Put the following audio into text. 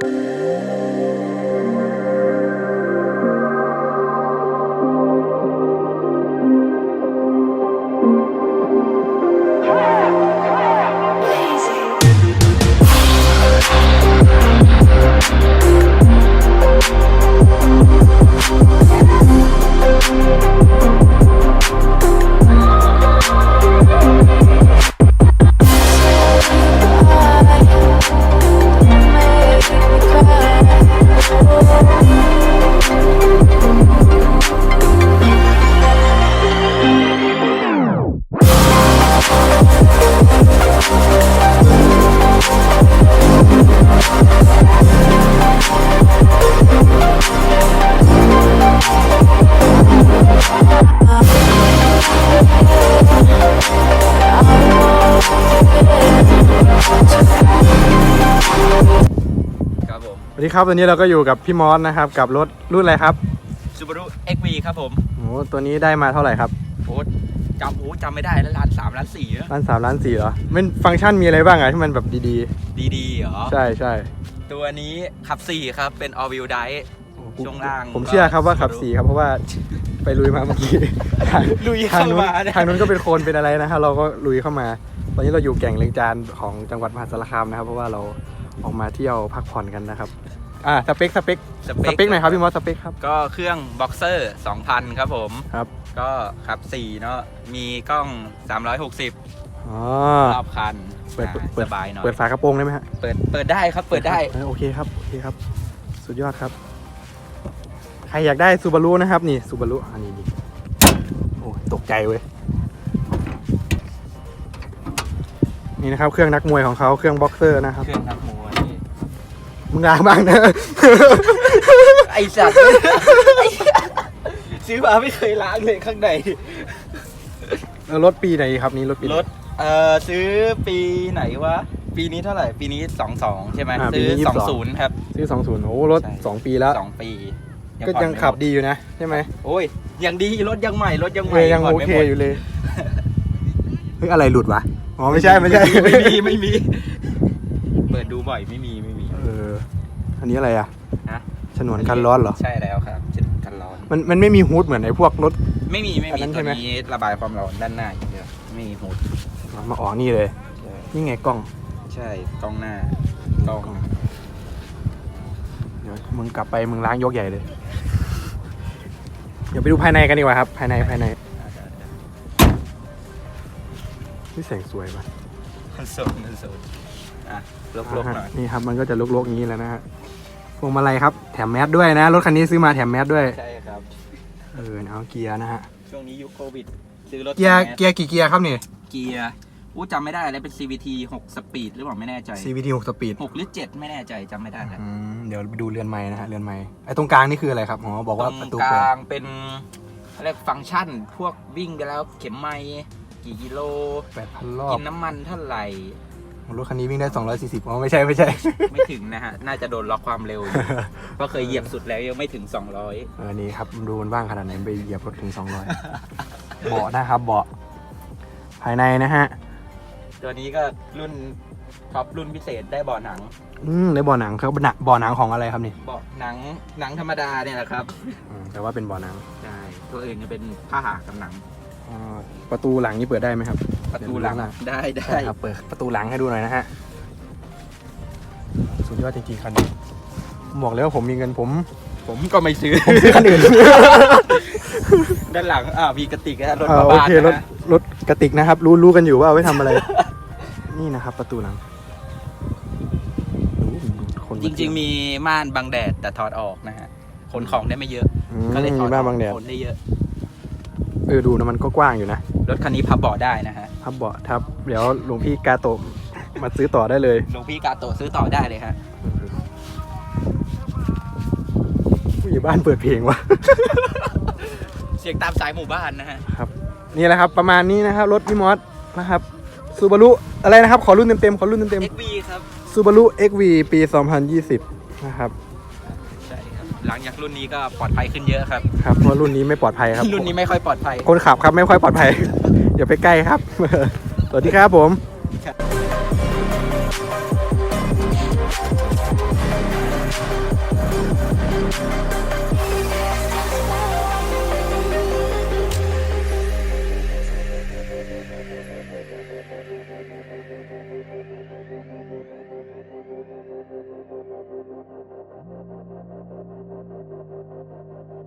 ครั วัสดีครับวันนี้เราก็อยู่กับพี่มอสนะครับ กับรถรุ่นอะไรครับ Subaru XV ครับผมโอ้ตัวนี้ได้มาเท่าไหร่ครับโอ้จำโอ้จำไม่ได้แล้วล้านสามล้านสี่อะล้านสามล้านสี่เหรอมันฟังก์ชันมีอะไรบ้างอะที่มันแบบดีดีๆเหรอ ๆ ใช่ใช่ตัวนี้ขับ 4 ครับ เป็น all wheel drive ช่วงล่างผมเชื่อครับว่าขับสีครับเพราะว่าไปลุยมาเมื่อกี้ทางลุยทางเข้านู้นมาเนี่ยทางนู้นก็เป็นโคลนเป็นอะไรนะฮะเราก็ลุยเข้ามา ตอนนี้เราอยู่แก่งเลียงจานของจังหวัดมหาสารคามนะครับเพราะว่าเรา ออกมาเที่ยวพักผ่อนกันนะครับอ่าสเปคสเปคสสเปคเปคหน่อยครับพี่มอสสเปคครับ ก็เครื่อง Boxer 2,000 ครับผมครับ ก็ขับ 4 เนาะมีกล้อง 360อ๋อรอบคันเปิดอ่าเปิดสบายหน่อยเปิดฝากระโปรงได้ไหมฮะเปิดเปิดได้ครับเปิดได้ออโอเคครับโอเคครับ สุดยอดครับ ใครอยากได้ซูบารุนะครับนี่ซูบารุอันนี้นี่โอ้ตกใจเว้ยนี่นะครับเครื่องนักมวยของเขาเครื่องบ็อกเซอร์นะครับ เครื่องนักมวย มึงล้างบ้างนะ ไอสัตว์ซื้อมาไม่เคยล้างเลยข้างในเออรถปีไหนครับนี่รถปีไหน รถเอ่อซื้อปีไหนวะปีนี้เท่าไหร่ ปีนี้22ใช่ไหมอ่าซื้อปีนี้22 20ครับ ซื้อสองศูนย์โอ้รถใช่ สองปีแล้ว2ปีก็ยังผ่อนไม่ขับหมดีอยู่นะ ใช่ไหมโอ้ยยังดีรถยังใหม่รถยังใหเอม่อยังผ่นโอไม่เคหมดอยู่เลยเฮ้ยอะไรหลุดวะอ๋อไม่ใช่ไม่ใช่ ไม่มีไม่มีเปิดดูบ่อยไม่มีไม่มี เออ อันนี้อะไรอะฮะ ฉนวนกันร้อนเหรอ ใช่แล้วครับจะกันร้อน มันมันไม่มีฮูดเหมือนไอ้พวกรถ ไม่มีไม่อันมีนั้นใช่ตัวไหม นี้ระบายความร้อนด้านหน้าอย่างเดียวไม่มีหูดมาออกนี่เลยนี่ไงกล้อง ใช่กล้องหน้ากล้องเดี๋ยวมึงกลับไปมึงล้างยกใหญ่เลย เดี๋ยวไปดูภายในกันดีกว่าครับ ภายในภายในนี่แสงสวยป่ะ คอนโซลคอนโซล อะลบๆหน่อยนี่ครับมันก็จะลกๆอย่างนี้แล้วนะฮะพวงมาลัยครับแถมแมสด้วยนะ รถคันนี้ซื้อมาแถมแมสด้วย ใช่ครับ เออเอาเกียร์นะฮะ ช่วงนี้ยุคโควิด ซื้อรถเกียร์แมสเกียร์กี่เกียร์ครับนี่เกียร์อู้จำไม่ได้แล้วเป็น CVT 6 สปีดหรือเปล่าไม่แน่ใจ CVT 6 สปีด6หรือ 7 ไม่แน่ใจจำไม่ได้แล้วอืมเดี๋ยวไปดูเรือนไม้นะฮะเรือนไม้ไอ้ตรงกลางนี่คืออะไรครับอ๋อบอกตว่ารงประตูกเปิดลางเป็นเขาเรียกฟังก์ชันพวกวิ่งไปแล้วเข็มไม้กี่กิโลแปดพันรอกิบนน้ำมันเท่าไหร่ รถคันนี้วิ่งได้ 240อ๋อไม่ใช่ไม่ใช่ ไม่ถึงนะฮะ น่าจะโดนล็อกความเร็วอยู่เพราะเคยเหยียบสุดแล้วยังไม่ถึง 200เออนี่ครับดูมันบ้างขนาดไหนไปเหยียบรถถึง 200 เบาะนะครับเบาะภายในนะฮะ ตัวนี้ก็รุ่นท็อปรุ่นพิเศษได้เบาะหนังอืมในเบาะหนังครับหนังเบาะหนังของอะไรครับนี่เบาะหนังหนังธรรมดาเนี่ยแหละครับ อืมแต่ว่าเป็นเบาะหนัง ใช่ ตัวอื่นจะเป็นผ้าหากับหนัง อ่าประตูหลังนี่เปิดได้ไหมครับประตูหลังเดี๋ยวดูได้ได้ได้ครับเปิดประตูหลังให้ดูหน่อยนะฮะสุดยอดจริงๆคันนี้ผมบอกเลยว่าผมมีเงินผม ผมก็ไม่ซื้อผมซื้อคันอื่น ด้านหลังอ่ามีกระติกนะรถเออมาโอบ้านเครถนะรถกระติกนะครับ รู้รู้กันอยู่ว่าเอาไว้ทำอะไร นี่นะครับ ประตูหลังดูคนจริง ๆ มีม่านบังแดดแต่ถอดออกนะฮะขนของได้ไม่เยอะ อืมก็เลยถอมีดบ้านบางแดด ขนได้เยอะ เออดูนะมันก็กว้างอยู่นะ รถคันนี้พับเบาะได้นะฮะทับเบาะทับ เดี๋ยวหลวงพี่กาโตะมาซื้อต่อได้เลย หลวงพี่กาโตะซื้อต่อได้เลยฮะ ผู้ใหญ่บ้านเปิดเพลงวะ เสียงตามสายหมู่บ้านนะฮะ นี่แหละครับประมาณนี้นะครับ รถพี่มอสนะครับซูบารุอะไรนะครับ ขอรุ่นเต็มๆขอรุ่นเต็ม XV ครับ ๆซูบารุ XV ปี 2020 นะครับใช่ครับ หลังจากรุ่นนี้ก็ปลอดภัยขึ้นเยอะครับ ครับเพราะรุ่นนี้ไม่ปลอดภัยครับรุ่นนี้ไม่ค่อยปลอดภัย คนขับครับไม่ค่อยปลอดภัย อย่าไปใกล้ครับ สวัสดีครับผม